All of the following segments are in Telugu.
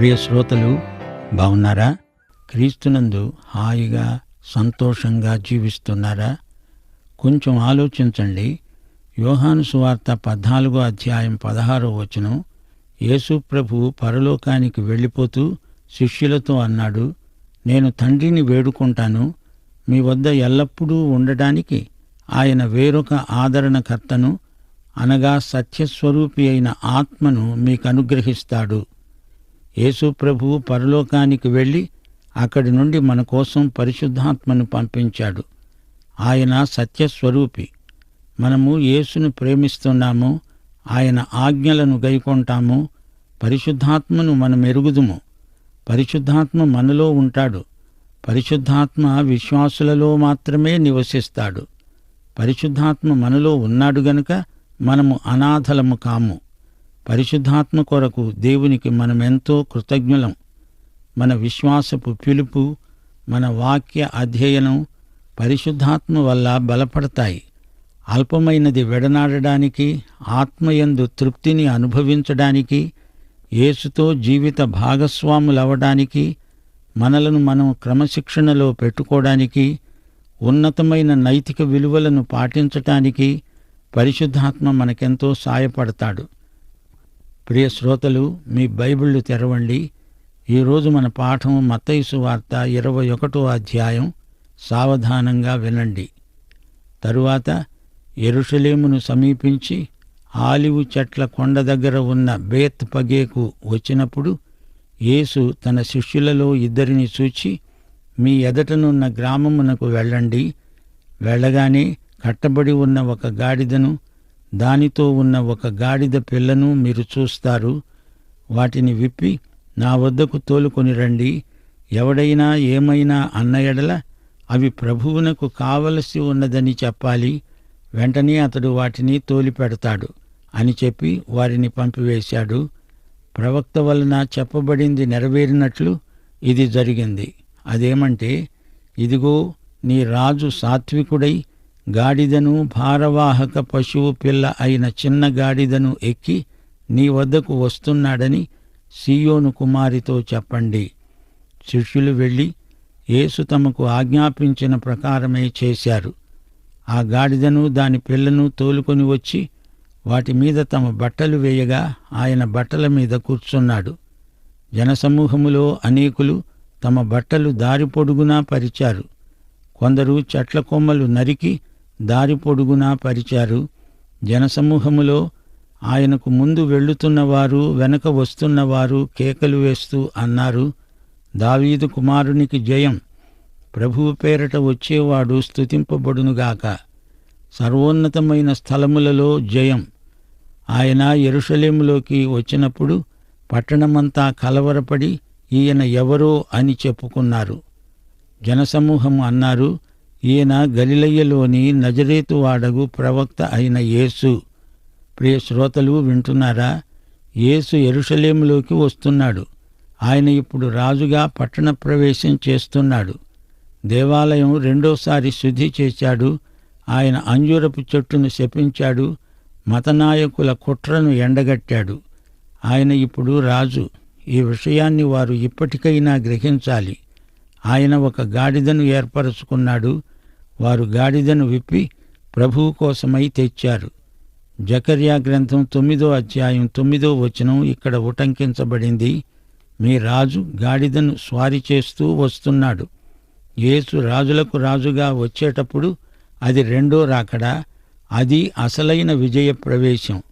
ప్రియ శ్రోతలు బాగున్నారా క్రీస్తునందు హాయిగా సంతోషంగా జీవిస్తున్నారా? కొంచెం ఆలోచించండి. యోహాను సువార్త పద్నాలుగో అధ్యాయం పదహారో వచనం యేసు ప్రభు పరలోకానికి వెళ్ళిపోతూ శిష్యులతో అన్నాడు నేను తండ్రిని వేడుకుంటాను. మీ వద్ద ఎల్లప్పుడూ ఉండడానికి ఆయన వేరొక ఆదరణకర్తను అనగా సత్యస్వరూపి అయిన ఆత్మను మీకు అనుగ్రహిస్తాడు యేసు ప్రభువు పరలోకానికి వెళ్ళి అక్కడి నుండి మన కోసం పరిశుద్ధాత్మను పంపించాడు. ఆయన సత్యస్వరూపి. మనము యేసును ప్రేమిస్తున్నాము ఆయన ఆజ్ఞలను గైకొంటాము పరిశుద్ధాత్మను మనం ఎరుగుదుము. పరిశుద్ధాత్మ మనలో ఉంటాడు. పరిశుద్ధాత్మ విశ్వాసులలో మాత్రమే నివసిస్తాడు. పరిశుద్ధాత్మ మనలో ఉన్నాడు గనుక మనము అనాథలము కాము. పరిశుద్ధాత్మ కొరకు దేవునికి మనమెంతో కృతజ్ఞులం. మన విశ్వాసపు పిలుపు మన వాక్య అధ్యయనం పరిశుద్ధాత్మ వల్ల బలపడతాయి. అల్పమైనది వెడనాడడానికి ఆత్మయందు తృప్తిని అనుభవించడానికి యేసుతో జీవిత భాగస్వాములవడానికి మనలను మనం క్రమశిక్షణలో పెట్టుకోవడానికి ఉన్నతమైన నైతిక విలువలను పాటించటానికి పరిశుద్ధాత్మ మనకెంతో సాయపడతాడు. ప్రియ శ్రోతలు మీ బైబిళ్ళు తెరవండి. ఈరోజు మన పాఠం మత్తయిసు వార్త ఇరవై ఒకటో అధ్యాయం సావధానంగా వినండి. తరువాత ఎరుషలేమును సమీపించి ఆలివు చెట్ల కొండ దగ్గర ఉన్న బేత్ పగేకు వచ్చినప్పుడు యేసు తన శిష్యులలో ఇద్దరిని చూచి మీ ఎదటనున్న గ్రామమునకు వెళ్ళండి. వెళ్ళగానే కట్టబడి ఉన్న ఒక గాడిదను దానితో ఉన్న ఒక గాడిద పిల్లను మీరు చూస్తారు. వాటిని విప్పి నా వద్దకు తోలుకొని రండి. ఎవడైనా ఏమైనా అన్న ఎడల అవి ప్రభువునకు కావలసి ఉన్నదని చెప్పాలి. వెంటనే అతడు వాటిని తోలిపెడతాడు అని చెప్పి వారిని పంపివేశాడు. ప్రవక్త వలన చెప్పబడింది నెరవేరినట్లు ఇది జరిగింది. అదేమంటే ఇదిగో నీ రాజు సాత్వికుడై గాడిదను భారవాహక పశువు పిల్ల అయిన చిన్న గాడిదను ఎక్కి నీ వద్దకు వస్తున్నాడని సీయోను కుమారితో చెప్పండి. శిష్యులు వెళ్ళి యేసు తమకు ఆజ్ఞాపించిన ప్రకారమే చేశారు. ఆ గాడిదను దాని పిల్లను తోలుకొని వచ్చి వాటి మీద తమ బట్టలు వేయగా ఆయన బట్టల మీద కూర్చున్నాడు. జనసమూహములో అనేకులు తమ బట్టలు దారి పొడుగునా పరిచారు. కొందరు చెట్ల కొమ్మలు నరికి దారి పొడుగునా పరిచారు. జనసమూహములో ఆయనకు ముందు వెళ్ళుతున్నవారు వెనక వస్తున్నవారు కేకలు వేస్తూ అన్నారు దావీదు కుమారునికి జయం. ప్రభువు పేరట వచ్చేవాడు స్తుతింపబడునుగాక. సర్వోన్నతమైన స్థలములలో జయం. ఆయన ఎరుషలేములోకి వచ్చినప్పుడు పట్టణమంతా కలవరపడి ఈయన ఎవరో అని చెప్పుకున్నారు. జనసమూహం అన్నారు ఈయన గలిలయ్యలోని నజరేతు వాడగు ప్రవక్త అయిన యేసు. ప్రియ శ్రోతలు వింటున్నారా? యేసు ఎరుషలేములోకి వస్తున్నాడు. ఆయన ఇప్పుడు రాజుగా పట్టణ ప్రవేశం చేస్తున్నాడు. దేవాలయం రెండోసారి శుద్ధి చేశాడు. ఆయన అంజూరపు చెట్టును శపించాడు. మతనాయకుల కుట్రను ఎండగట్టాడు. ఆయన ఇప్పుడు రాజు. ఈ విషయాన్ని వారు ఇప్పటికైనా గ్రహించాలి. ఆయన ఒక గాడిదను ఏర్పరచుకున్నాడు. వారు గాడిదను విప్పి ప్రభువు కోసమై తెచ్చారు. జకర్యా గ్రంథం తొమ్మిదో అధ్యాయం తొమ్మిదో వచనం ఇక్కడ ఉటంకించబడింది. మీ రాజు గాడిదను స్వారీ చేస్తూ వస్తున్నాడు. యేసు రాజులకు రాజుగా వచ్చేటప్పుడు అది రెండో రాకడా అది అసలైన విజయ ప్రవేశం.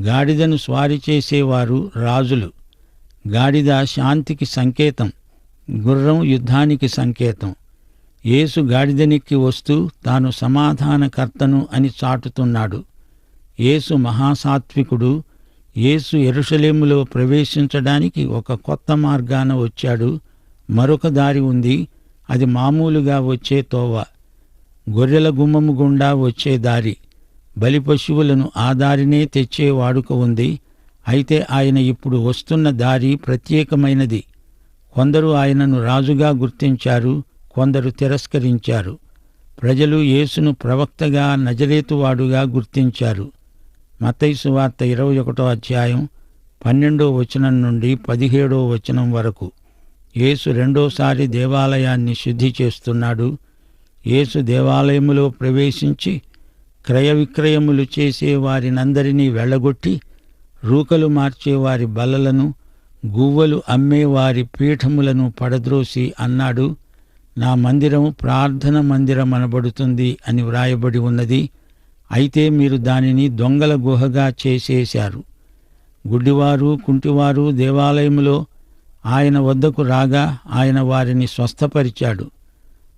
గాడిదను స్వారీ చేసేవారు రాజులు. గాడిద శాంతికి సంకేతం. గుర్రం యుద్ధానికి సంకేతం. యేసు గాడిదనెక్కి వస్తూ తాను సమాధానకర్తను అని చాటుతున్నాడు. యేసు మహాసాత్వికుడు యేసు ఎరుషలేములో ప్రవేశించడానికి ఒక కొత్త మార్గాన వచ్చాడు. మరొక దారి ఉంది. అది మామూలుగా వచ్చే తోవ. గొర్రెల గుమ్మము గుండా వచ్చే దారి. బలి పశువులను ఆ దారినే తెచ్చే వాడుక ఉంది. అయితే ఆయన ఇప్పుడు వస్తున్న దారి ప్రత్యేకమైనది. కొందరు ఆయనను రాజుగా గుర్తించారు కొందరు తిరస్కరించారు. ప్రజలు యేసును ప్రవక్తగా నజరేతువాడుగా గుర్తించారు. మతైసు వార్త ఇరవై ఒకటో అధ్యాయం పన్నెండో వచనం నుండి పదిహేడో వచనం వరకు. యేసు రెండోసారి దేవాలయాన్ని శుద్ధి చేస్తున్నాడు. యేసు దేవాలయములో ప్రవేశించి క్రయ విక్రయములు చేసే వారినందరినీ వెళ్ళగొట్టి రూకలు మార్చే వారి బల్లలను గువ్వలు అమ్మేవారి పీఠములను పడద్రోసి అన్నాడు నా మందిరం ప్రార్థన మందిరం అనబడుతుంది అని వ్రాయబడి ఉన్నది అయితే మీరు దానిని దొంగల గుహగా చేసేశారు. గుడ్డివారు కుంటివారు దేవాలయములో ఆయన వద్దకు రాగా ఆయన వారిని స్వస్థపరిచాడు.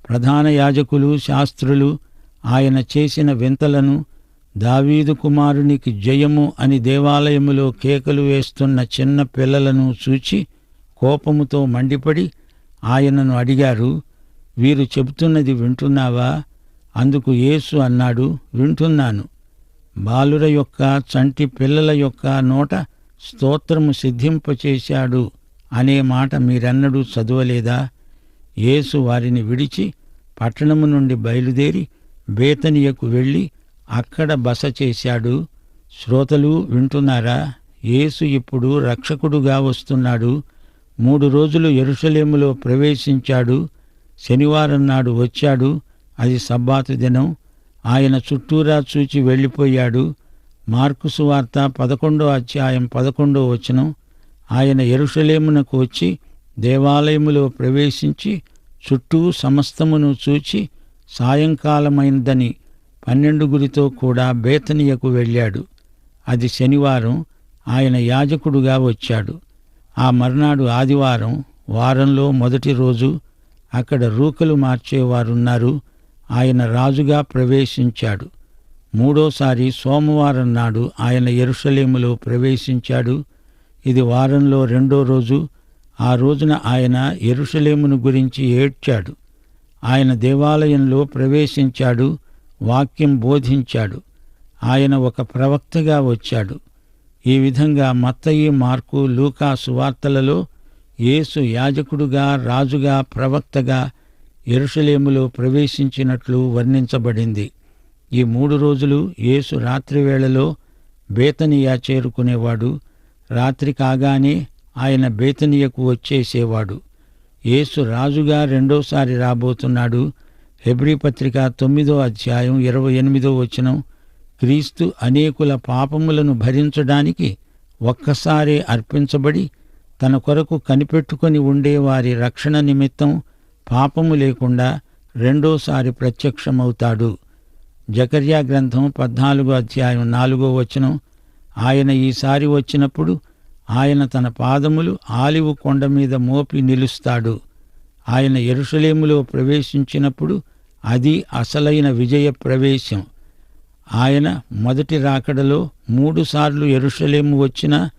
ప్రధాన యాజకులు శాస్త్రులు ఆయన చేసిన వింతలను దావీదు కుమారునికి జయము అని దేవాలయములో కేకలు వేస్తున్న చిన్న పిల్లలను చూచి కోపముతో మండిపడి ఆయనను అడిగారు వీరు చెబుతున్నది వింటున్నావా? అందుకు యేసు అన్నాడు వింటున్నాను. బాలుర యొక్క చంటి పిల్లల యొక్క నోట స్తోత్రము సిద్ధింపచేశాడు అనే మాట మీరెన్నడూ చదవలేదా? యేసు వారిని విడిచి పట్టణము నుండి బయలుదేరి బేతనియకు వెళ్ళి అక్కడ బస చేశాడు. శ్రోతలు వింటున్నారా? యేసు ఇప్పుడు రక్షకుడుగా వస్తున్నాడు. మూడు రోజులు ఎరుషలేములో ప్రవేశించాడు. శనివారం నాడు వచ్చాడు. అది సబ్బాతు దినం. ఆయన చుట్టూరా చూచి వెళ్ళిపోయాడు. మార్కు సువార్త పదకొండో అధ్యాయం పదకొండో వచనం. ఆయన ఎరుషలేమునకు వచ్చి దేవాలయములో ప్రవేశించి చుట్టూ సమస్తమును చూచి సాయంకాలమైందని పన్నెండుగురితో కూడా బేతనియకు వెళ్ళాడు. అది శనివారం ఆయన యాజకుడుగా వచ్చాడు. ఆ మర్నాడు ఆదివారం వారంలో మొదటి రోజు అక్కడ రూకలు మార్చేవారున్నారు. ఆయన రాజుగా ప్రవేశించాడు. మూడోసారి సోమవారం నాడు ఆయన ఎరుషలేములో ప్రవేశించాడు. ఇది వారంలో రెండో రోజు. ఆ రోజున ఆయన ఎరుషలేమును గురించి ఏడ్చాడు. ఆయన దేవాలయంలో ప్రవేశించాడు. వాక్యం బోధించాడు. ఆయన ఒక ప్రవక్తగా వచ్చాడు. ఈ విధంగా మత్తయి మార్కు లూకా సువార్తలలో యేసు యాజకుడుగా రాజుగా ప్రవక్తగా ఎరుషలేములో ప్రవేశించినట్లు వర్ణించబడింది. ఈ మూడు రోజులు యేసు రాత్రివేళలో బేతనియా చేరుకునేవాడు. రాత్రి కాగానే ఆయన బేతనియకు వచ్చేసేవాడు. యేసు రాజుగా రెండోసారి రాబోతున్నాడు. హెబ్రీ పత్రిక తొమ్మిదో అధ్యాయం ఇరవై ఎనిమిదో వచనం క్రీస్తు అనేకుల పాపములను భరించడానికి ఒక్కసారే అర్పించబడి తన కొరకు కనిపెట్టుకొని ఉండే వారి రక్షణ నిమిత్తం పాపము లేకుండా రెండోసారి ప్రత్యక్షమవుతాడు. జకర్యా గ్రంథం పద్నాలుగో అధ్యాయం నాలుగో వచనం ఆయన ఈసారి వచ్చినప్పుడు ఆయన తన పాదములు ఆలివు కొండ మీద మోపి నిలుస్తాడు. ఆయన ఎరుసలేములో ప్రవేశించినప్పుడు అది అసలైన విజయ ప్రవేశం. ఆయన మొదటి రాకడలో మూడుసార్లు ఎరుషలేము వచ్చినా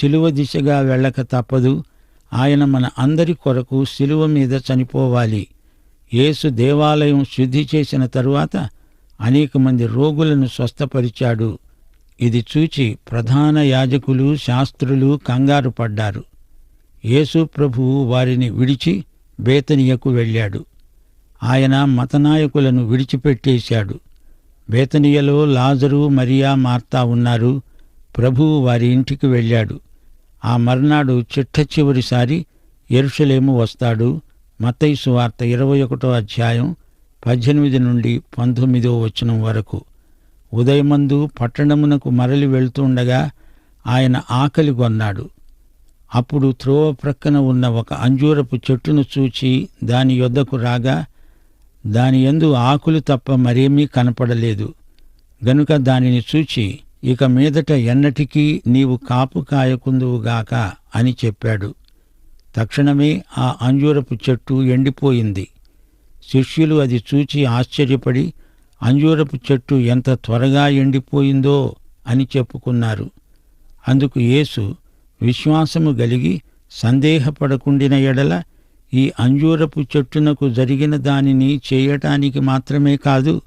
శిలువ దిశగా వెళ్ళక తప్పదు. ఆయన మన అందరి కొరకు శిలువ మీద చనిపోవాలి. యేసు దేవాలయం శుద్ధి చేసిన తరువాత అనేక మంది రోగులను స్వస్థపరిచాడు. ఇది చూచి ప్రధాన యాజకులు శాస్త్రులు కంగారు పడ్డారు. యేసు ప్రభువు వారిని విడిచి బేతనియకు వెళ్ళాడు. ఆయన మతనాయకులను విడిచిపెట్టేశాడు. బేతనియలో లాజరు మరియా మార్తా ఉన్నారు. ప్రభువు వారి ఇంటికి వెళ్ళాడు. ఆ మర్నాడు చిట్ట చివరిసారి ఎరుషలేము వస్తాడు. మతైసు వార్త ఇరవై ఒకటో అధ్యాయం పద్దెనిమిది నుండి పంతొమ్మిదో వచనం వరకు. ఉదయమందు పట్టణమునకు మరలి వెళ్తుండగా ఆయన ఆకలి కొన్నాడు. అప్పుడు త్రోవ ప్రక్కన ఉన్న ఒక అంజూరపు చెట్టును చూచి దాని యొద్దకు రాగా దాని యందు ఆకులు తప్ప మరేమీ కనపడలేదు. గనుక దానిని చూచి ఇక మీదట ఎన్నటికీ నీవు కాపు కాయకుందువుగాక అని చెప్పాడు. తక్షణమే ఆ అంజూరపు చెట్టు ఎండిపోయింది. శిష్యులు అది చూచి ఆశ్చర్యపడి అంజూరపు చెట్టు ఎంత త్వరగా ఎండిపోయిందో అని చెప్పుకున్నారు. అందుకు యేసు విశ్వాసము గలిగి సందేహపడకుండిన ఎడల ఈ అంజూరపు చెట్టునకు జరిగిన దానిని చేయటానికి మాత్రమే కాదు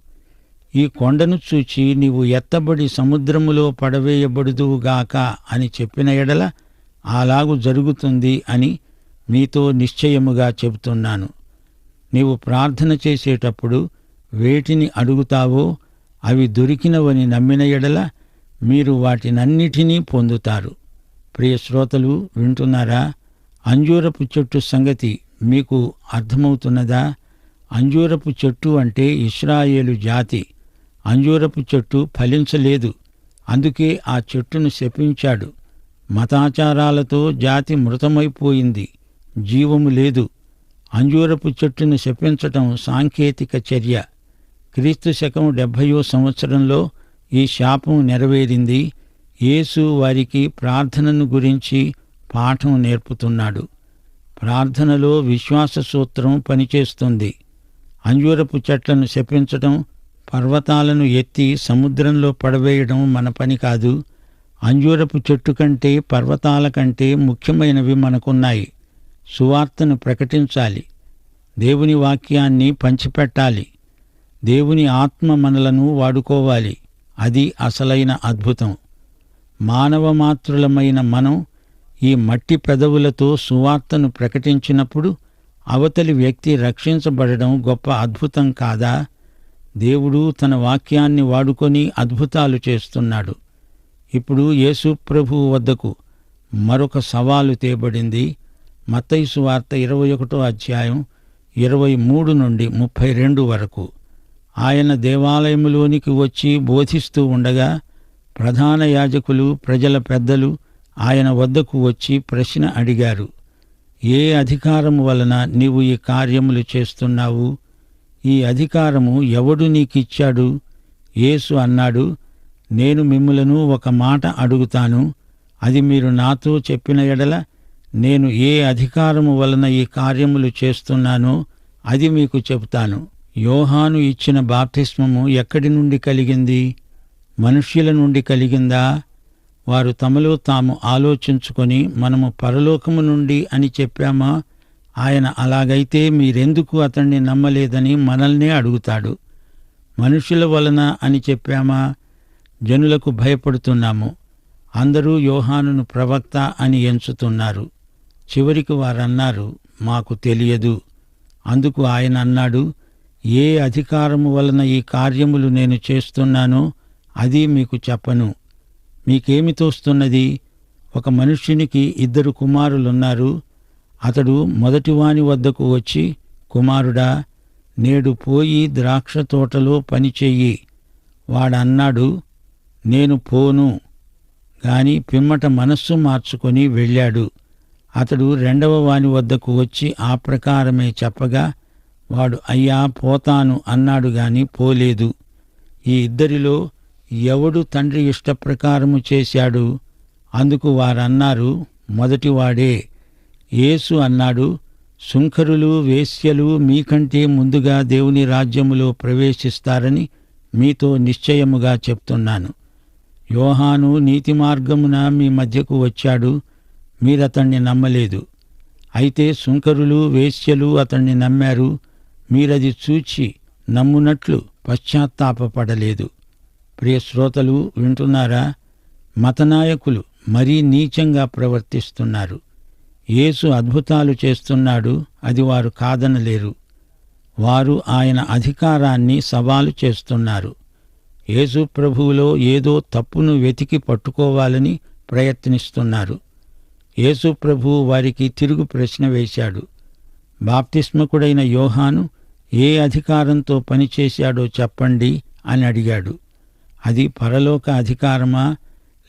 ఈ కొండను చూచి నీవు ఎత్తబడి సముద్రములో పడవేయబడుదువుగాక అని చెప్పిన ఎడల అలాగు జరుగుతుంది అని మీతో నిశ్చయముగా చెబుతున్నాను. నీవు ప్రార్థన చేసేటప్పుడు వేటిని అడుగుతావో అవి దొరికినవని నమ్మిన ఎడల మీరు వాటినన్నిటినీ పొందుతారు. ప్రియ శ్రోతలు వింటున్నారా? అంజూరపు చెట్టు సంగతి మీకు అర్థమవుతున్నదా? అంజూరపు చెట్టు అంటే ఇస్రాయేలు జాతి. అంజూరపు చెట్టు ఫలించలేదు. అందుకే ఆ చెట్టును శపించాడు. మతాచారాలతో జాతి మృతమైపోయింది. జీవము లేదు. అంజూరపు చెట్టును శపించటం సాంకేతిక చర్య. క్రీస్తు శకం డెబ్భయో సంవత్సరంలో ఈ శాపం నెరవేరింది. యేసు వారికి ప్రార్థనను గురించి పాఠం నేర్పుతున్నాడు. ప్రార్థనలో విశ్వాస సూత్రం పనిచేస్తుంది. అంజూరపు చెట్లను శపించటం పర్వతాలను ఎత్తి సముద్రంలో పడవేయడం మన పని కాదు. అంజూరపు చెట్టు కంటే పర్వతాల కంటే ముఖ్యమైనవి మనకున్నాయి. సువార్తను ప్రకటించాలి. దేవుని వాక్యాన్ని పంచిపెట్టాలి. దేవుని ఆత్మ మనలను వాడుకోవాలి. అది అసలైన అద్భుతం. మానవ మనం ఈ మట్టి పెదవులతో సువార్తను ప్రకటించినప్పుడు అవతలి వ్యక్తి రక్షించబడడం గొప్ప అద్భుతం కాదా? దేవుడు తన వాక్యాన్ని వాడుకొని అద్భుతాలు చేస్తున్నాడు. ఇప్పుడు యేసు ప్రభువు వద్దకు మరొక సవాలు తేబడింది. మతైసు వార్త ఇరవై ఒకటో అధ్యాయం ఇరవై మూడు నుండి ముప్పై రెండు వరకు. ఆయన దేవాలయములోనికి వచ్చి బోధిస్తూ ఉండగా ప్రధాన యాజకులు ప్రజల పెద్దలు ఆయన వద్దకు వచ్చి ప్రశ్న అడిగారు. ఏ అధికారము వలన నీవు ఈ కార్యములు చేస్తున్నావు? ఈ అధికారము ఎవడు నీకిచ్చాడు? యేసు అన్నాడు నేను మిమ్ములను ఒక మాట అడుగుతాను. అది మీరు నాతో చెప్పిన ఎడల నేను ఏ అధికారము వలన ఈ కార్యములు చేస్తున్నానో అది మీకు చెబుతాను. యోహాను ఇచ్చిన బాప్తిస్మము ఎక్కడి నుండి కలిగింది? మనుష్యుల నుండి కలిగిందా? వారు తమలో తాము ఆలోచించుకొని మనము పరలోకము నుండి అని చెప్పామా? ఆయన అలాగైతే మీరెందుకు అతన్ని నమ్మలేదని మనల్నే అడుగుతాడు. మనుషుల వలన అని చెప్పామా? జనులకు భయపడుతున్నాము. అందరూ యోహానును ప్రవక్త అని ఎంచుతున్నారు. చివరికి వారన్నారు మాకు తెలియదు. అందుకు ఆయన అన్నాడు ఏ అధికారము వలన ఈ కార్యములు నేను చేస్తున్నానో అది మీకు చెప్పను. మీకేమి తోస్తున్నది? ఒక మనుష్యునికి ఇద్దరు కుమారులున్నారు. అతడు మొదటివాని వద్దకు వచ్చి కుమారుడా నేడు పోయి ద్రాక్ష తోటలో పనిచెయ్యి వాడన్నాడు నేను పోను. గాని పిమ్మట మనస్సు మార్చుకొని వెళ్ళాడు. అతడు రెండవ వాని వద్దకు వచ్చి ఆ ప్రకారమే చెప్పగా వాడు అయ్యా పోతాను అన్నాడు గాని పోలేదు. ఈ ఇద్దరిలో ఎవడు తండ్రి ఇష్టప్రకారము చేశాడు అందుకు వారన్నారు మొదటివాడే. యేసు అన్నాడు సుంకరులు వేశ్యలు మీకంటే ముందుగా దేవుని రాజ్యములో ప్రవేశిస్తారని మీతో నిశ్చయముగా చెప్తున్నాను. యోహాను నీతి మార్గమున మీ మధ్యకు వచ్చాడు మీరతణ్ణి నమ్మలేదు. అయితే సుంకరులు వేశ్యలు అతణ్ణి నమ్మారు మీరది చూచి నమ్మునట్లు పశ్చాత్తాపపడలేదు. ప్రియ శ్రోతలు వింటున్నారా? మతనాయకులు మరీ నీచంగా ప్రవర్తిస్తున్నారు. యేసు అద్భుతాలు చేస్తున్నాడు అది వారు కాదనలేరు. వారు ఆయన అధికారాన్ని సవాలు చేస్తున్నారు. యేసు ప్రభువులో ఏదో తప్పును వెతికి పట్టుకోవాలని ప్రయత్నిస్తున్నారు. యేసు ప్రభువు వారికి తిరుగు ప్రశ్న వేశాడు. బాప్తిస్మకుడైన యోహాను ఏ అధికారంతో పనిచేశాడో చెప్పండి అని అడిగాడు. అది పరలోక అధికారమా?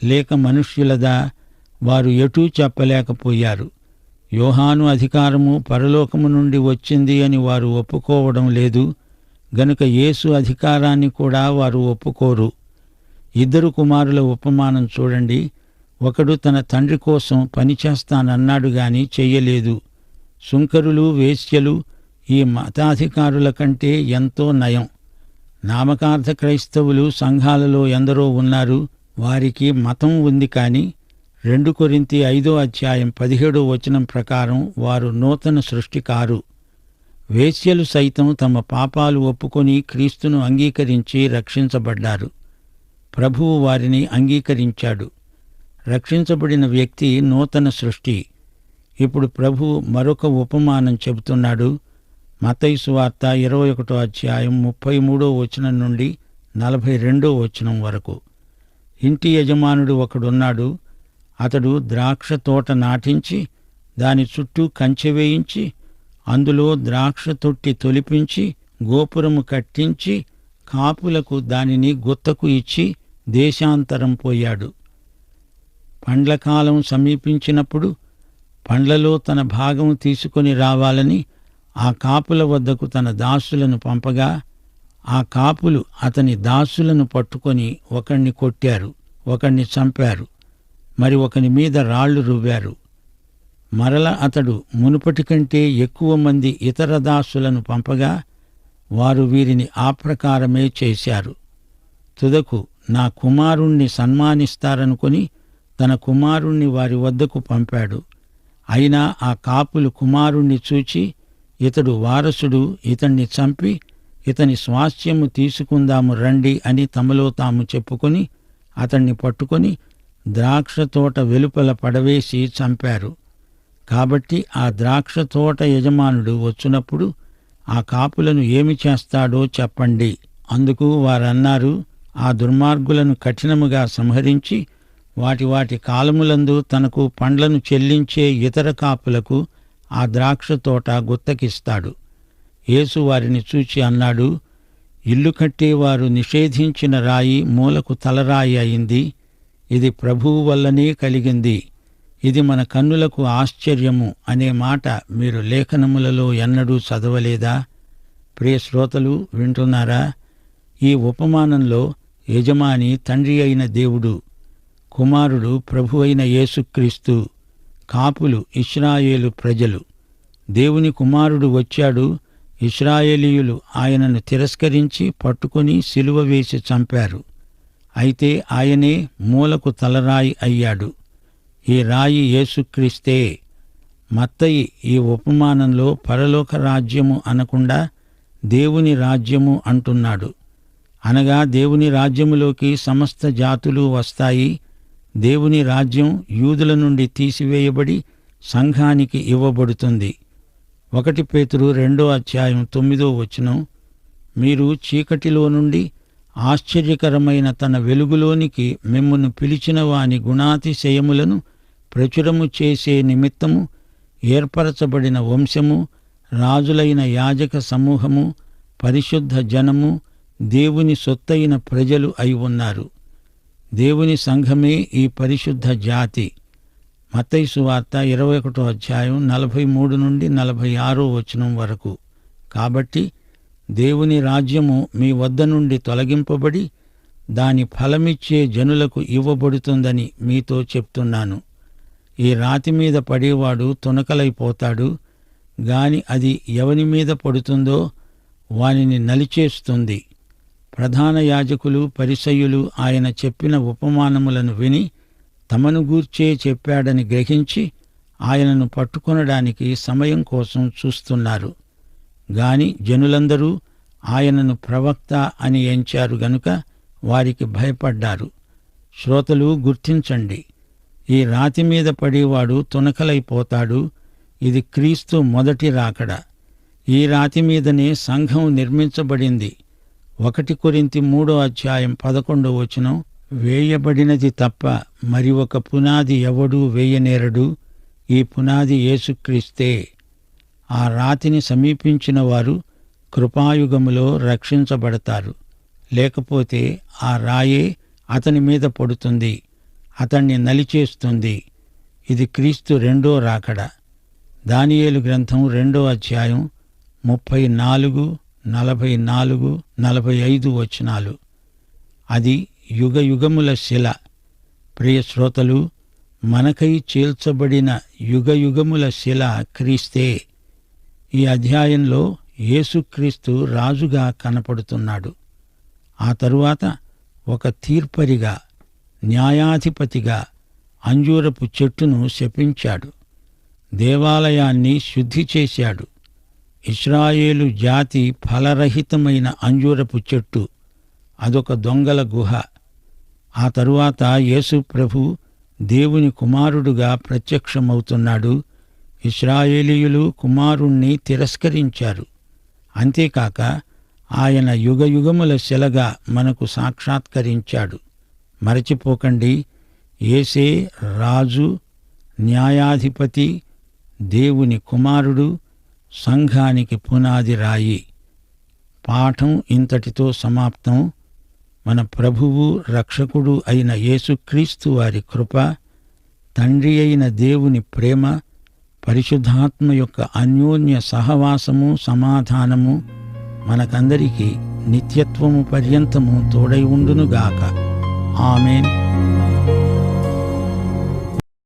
లేక మనుష్యులదా? వారు ఎటూ చెప్పలేకపోయారు. యోహాను అధికారము పరలోకము నుండి వచ్చింది అని వారు ఒప్పుకోవడం లేదు. గనుక యేసు అధికారాన్ని కూడా వారు ఒప్పుకోరు. ఇద్దరు కుమారుల ఉపమానం చూడండి. ఒకడు తన తండ్రి కోసం పనిచేస్తానన్నాడు గాని చెయ్యలేదు. సుంకరులు వేశ్యలు ఈ మతాధికారుల కంటే ఎంతో నయం. నామకార్థ క్రైస్తవులు సంఘాలలో ఎందరో ఉన్నారు వారికి మతం ఉంది కానీ రెండు కొరింతి ఐదో అధ్యాయం పదిహేడో వచనం ప్రకారం వారు నూతన సృష్టి కారు వేశ్యలు సైతం తమ పాపాలు ఒప్పుకొని క్రీస్తును అంగీకరించి రక్షించబడ్డారు. ప్రభువు వారిని అంగీకరించాడు. రక్షించబడిన వ్యక్తి నూతన సృష్టి. ఇప్పుడు ప్రభువు మరొక ఉపమానం చెబుతున్నాడు. మతైసు వార్త ఇరవై ఒకటో అధ్యాయం ముప్పై మూడో వచనం నుండి నలభై రెండో వచనం వరకు. ఇంటి యజమానుడు ఒకడున్నాడు. అతడు ద్రాక్ష తోట నాటించి దాని చుట్టూ కంచె వేయించి అందులో ద్రాక్ష తొట్టి తొలిపించి గోపురము కట్టించి కాపులకు దానిని గుత్తకు ఇచ్చి దేశాంతరం పోయాడు. పండ్ల కాలం సమీపించినప్పుడు పండ్లలో తన భాగం తీసుకొని రావాలని ఆ కాపుల వద్దకు తన దాసులను పంపగా ఆ కాపులు అతని దాసులను పట్టుకొని ఒకణ్ణి కొట్టారు ఒకణ్ణి చంపారు. మరి ఒకని మీద రాళ్ళు రువ్వారు. మరల అతడు మునుపటి కంటే ఎక్కువ మంది ఇతర దాసులను పంపగా వారు వీరిని ఆ ప్రకారమే చేశారు. తుదకు నా కుమారుణ్ణి సన్మానిస్తారనుకొని తన కుమారుణ్ణి వారి వద్దకు పంపాడు. అయినా ఆ కాపులు కుమారుణ్ణి చూచి ఇతడు వారసుడు ఇతన్ని చంపి ఇతని స్వాస్థ్యము తీసుకుందాము రండి అని తమలో తాము చెప్పుకొని అతన్ని పట్టుకొని ద్రాక్ష తోట వెలుపల పడవేసి చంపారు. కాబట్టి ఆ ద్రాక్ష తోట యజమానుడు వచ్చినప్పుడు ఆ కాపులను ఏమి చేస్తాడో చెప్పండి. అందుకు వారన్నారు ఆ దుర్మార్గులను కఠినముగా సంహరించి వాటి వాటి కాలములందు తనకు పండ్లను చెల్లించే ఇతర కాపులకు ఆ ద్రాక్ష తోట గుత్తకిస్తాడు. యేసు వారిని చూచి అన్నాడు ఇల్లు కట్టేవారు నిషేధించిన రాయి మూలకు తలరాయి అయింది. ఇది ప్రభువు వల్లనే కలిగింది. ఇది మన కన్నులకు ఆశ్చర్యము అనే మాట మీరు లేఖనములలో ఎన్నడూ చదవలేదా? ప్రియ శ్రోతలు వింటున్నారా? ఈ ఉపమానంలో యజమాని తండ్రి అయిన దేవుడు కుమారుడు ప్రభు అయిన యేసుక్రీస్తు కాపులు ఇస్రాయేలు ప్రజలు. దేవుని కుమారుడు వచ్చాడు ఇస్రాయేలీయులు ఆయనను తిరస్కరించి పట్టుకొని సిలువ వేసి చంపారు. అయితే ఆయనే మూలకు తలరాయి అయ్యాడు. ఈ రాయి యేసుక్రీస్తే. మత్తయి ఈ ఉపమానంలో పరలోక రాజ్యము అనకుండా దేవుని రాజ్యము అంటున్నాడు. అనగా దేవుని రాజ్యములోకి సమస్త జాతులు వస్తాయి దేవుని రాజ్యం యూదుల నుండి తీసివేయబడి సంఘానికి ఇవ్వబడుతుంది. ఒకటి పేతురు రెండో అధ్యాయం తొమ్మిదో వచనం మీరు చీకటిలో నుండి ఆశ్చర్యకరమైన తన వెలుగులోనికి మిమ్మును పిలిచిన వాని గుణాతిశయములను ప్రచురము చేసే నిమిత్తము ఏర్పరచబడిన వంశము రాజులైన యాజక సమూహము పరిశుద్ధ జనము దేవుని సొత్తైన ప్రజలు అయి ఉన్నారు. దేవుని సంఘమే ఈ పరిశుద్ధ జాతి. మత్తైసు వార్త ఇరవై ఒకటో అధ్యాయం నలభై మూడు నుండి నలభై ఆరో వచనం వరకు. కాబట్టి దేవుని రాజ్యము మీ వద్ద నుండి తొలగింపబడి దాని ఫలమిచ్చే జనులకు ఇవ్వబడుతుందని మీతో చెప్తున్నాను. ఈ రాతి మీద పడేవాడు తునకలైపోతాడు గాని అది ఎవని మీద పడుతుందో వానిని నలిచేస్తుంది. ప్రధాన యాజకులు పరిసయ్యులు ఆయన చెప్పిన ఉపమానములను విని తమను గూర్చే చెప్పాడని గ్రహించి ఆయనను పట్టుకొనడానికి సమయం కోసం చూస్తున్నారు. గాని జనులందరూ ఆయనను ప్రవక్త అని ఎంచారు గనుక వారికి భయపడ్డారు. శ్రోతలు గుర్తించండి ఈ రాతి మీద పడేవాడు తునకలైపోతాడు. ఇది క్రీస్తు మొదటి రాకడ. ఈ రాతి మీదనే సంఘం నిర్మించబడింది. ఒకటి కొరింతి మూడో అధ్యాయం పదకొండో వచనం వేయబడినది తప్ప మరి ఒక పునాది ఎవడూ వేయనేరడు? ఈ పునాది యేసుక్రీస్తే. ఆ రాతిని సమీపించిన వారు కృపాయుగములో రక్షించబడతారు. లేకపోతే ఆ రాయే అతని మీద పడుతుంది అతన్ని నలిచేస్తుంది. ఇది క్రీస్తు రెండో రాకడ. దానియేలు గ్రంథం రెండో అధ్యాయం ముప్పై నాలుగు నలభై నాలుగు నలభై ఐదు వచనాలు. అది యుగ యుగముల శిల. ప్రియ శ్రోతలు మనకై చేల్చబడిన యుగ యుగముల శిల క్రీస్తే. ఈ అధ్యాయంలో యేసుక్రీస్తు రాజుగా కనపడుతున్నాడు. ఆ తరువాత ఒక తీర్పరిగా న్యాయాధిపతిగా అంజూరపు చెట్టును శపించాడు. దేవాలయాన్ని శుద్ధి చేశాడు. ఇస్రాయేలు జాతి ఫలరహితమైన అంజూరపు చెట్టు. అదొక దొంగల గుహ. ఆ తరువాత యేసు ప్రభు దేవుని కుమారుడుగా ప్రత్యక్షమవుతున్నాడు. ఇస్రాయేలీయులు కుమారుణ్ణి తిరస్కరించారు. అంతేకాక ఆయన యుగయుగముల శిలగా మనకు సాక్షాత్కరించాడు. మరచిపోకండి. ఏసే రాజు న్యాయాధిపతి దేవుని కుమారుడు సంఘానికి పునాది రాయి. పాఠం ఇంతటితో సమాప్తం. మన ప్రభువు రక్షకుడు అయిన యేసుక్రీస్తు వారి కృప తండ్రి అయిన దేవుని ప్రేమ పరిశుద్ధాత్మ యొక్క అన్యోన్య సహవాసము సమాధానము మనకందరికీ నిత్యత్వము పర్యంతము తోడై ఉండునుగాక. ఆమెన్.